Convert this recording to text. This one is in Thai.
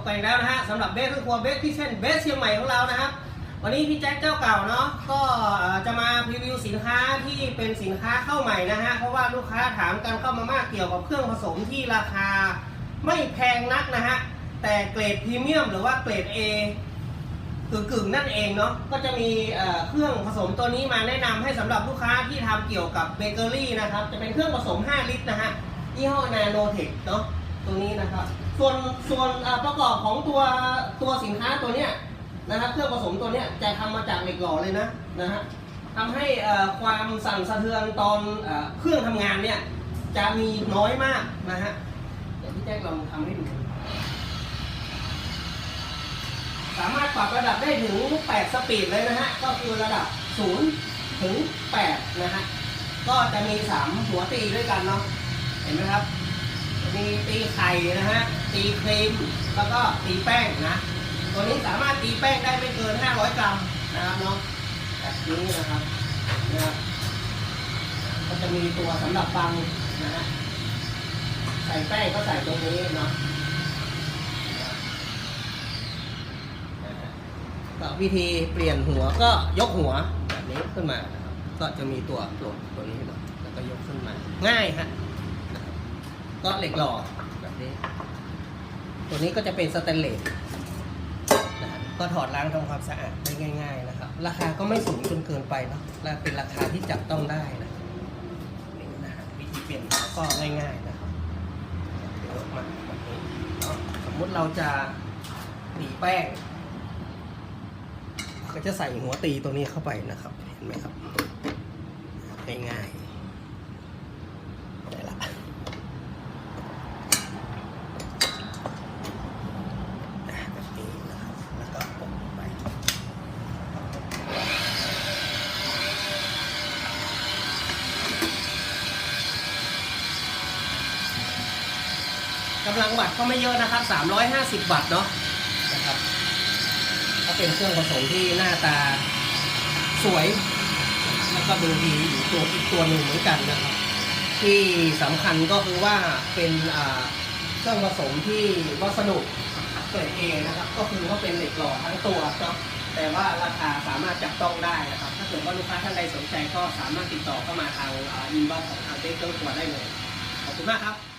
บกันอีกแล้วนะฮะสำหรับเบสเครื่อครัวเบสที่เช่นเบสเชียงใหม่ของเรานะครับวันนี้พี่แจ็คเจ้าเก่าเนาะก็จะมาพรีวิวสินค้าที่เป็นสินค้าเข้าใหม่นะฮะเพราะว่าลูกค้าถามกันเข้ามามากเกี่ยวกับเครื่องผสมที่ราคาไม่แพงนักนะฮะแต่เกรดพรีเมียมหรือว่าเกรด A กึ่งกึ่งๆนั่นเองเนาะก็จะมีเครื่องผสมตัวนี้มาแนะนำให้สำหรับลูกค้าที่ทำเกี่ยวกับเบเกอรี่นะครับจะเป็นเครื่องผสม 5 ลิตรนะฮะยี่ห้อนาโนเทคเนาะ ตัวนี้นะครับ ส่วนส่วนประกอบของตัวตัวสินค้าตัวเนี้ยนะครับเครื่องผสมตัวเนี้ยจะทำมาจากเหล็กหล่อเลยนะนะฮะทำให้ความสั่นสะเทือนตอนเอ่อเครื่องทำงานเนี่ยจะมีน้อยมากนะฮะเดี๋ยวพี่แจ๊คลองทำให้ดูสามารถปรับระดับได้ถึง 8 สปีดเลยนะฮะ ก็คือระดับ 0 ถึง 8 นะฮะ ก็จะมี 3 หัวตีด้วยกันเนาะ เห็นไหมครับ มีตีไข่นะฮะ ตีครีม แล้วก็ตีแป้งนะ ตัวนี้สามารถตีแป้งได้ไม่เกิน 500 กรัมนะครับเนาะแบบนี้นะครับนะครับก็จะมีตัวสำหรับบังนะฮะ ใส่แป้งก็ใส่ตรงนี้เนาะก็วิธีเปลี่ยนหัวก็ยกหัวแบบนี้ขึ้นมานะครับ ก็จะมีตัวปลดตัวนี้นาะแล้วก็ยกขึ้นมา ง่ายฮะ ก็เหล็กหล่อแบบนี้ ตัวนี้ก็จะเป็นสแตนเลสนะฮะก็ถอดล้างทำความสะอาดได้ง่าย ๆ นะครับ ราคาก็ไม่สูงจนเกินไปเนาะและเป็นราคาที่จับต้องได้นะนี่นะฮะวิธีเปลี่ยนก็ง่ายๆนะครับยกมาแบบนี้เนาะสมมติเราจะตีแป้งก็จะใส่หัวตีตัวนี้เข้าไปนะครับ เห็นไหมครับ ง่ายๆได้ละอะแบบนี้นะครับ แล้วก็ปมลงไป กำลังวัตต์ก็ไม่เยอะนะครับ 350 วัตต์เนาะนะครับก็เป็นเครื่องผสมที่หน้าตาสวย แล้วก็ดูดีอยู่ตัวอีกตัวหนึ่งเหมือนกันนะครับ ที่สำคัญก็คือว่าเป็นอ่าเครื่องผสมที่วัสดุเกรดเอนะครับ ก็คือว่าเป็นเหล็กหล่อทั้งตัวเนาะแต่ว่าราคาสามารถจับต้องได้นะครับ ถ้าเกิดว่าลูกค้าท่านใดสนใจก็สามารถติดต่อเข้ามาทางอินบ็อกซ์ของทางเบเกอร์ตัวได้เลย ขอบคุณมากครับ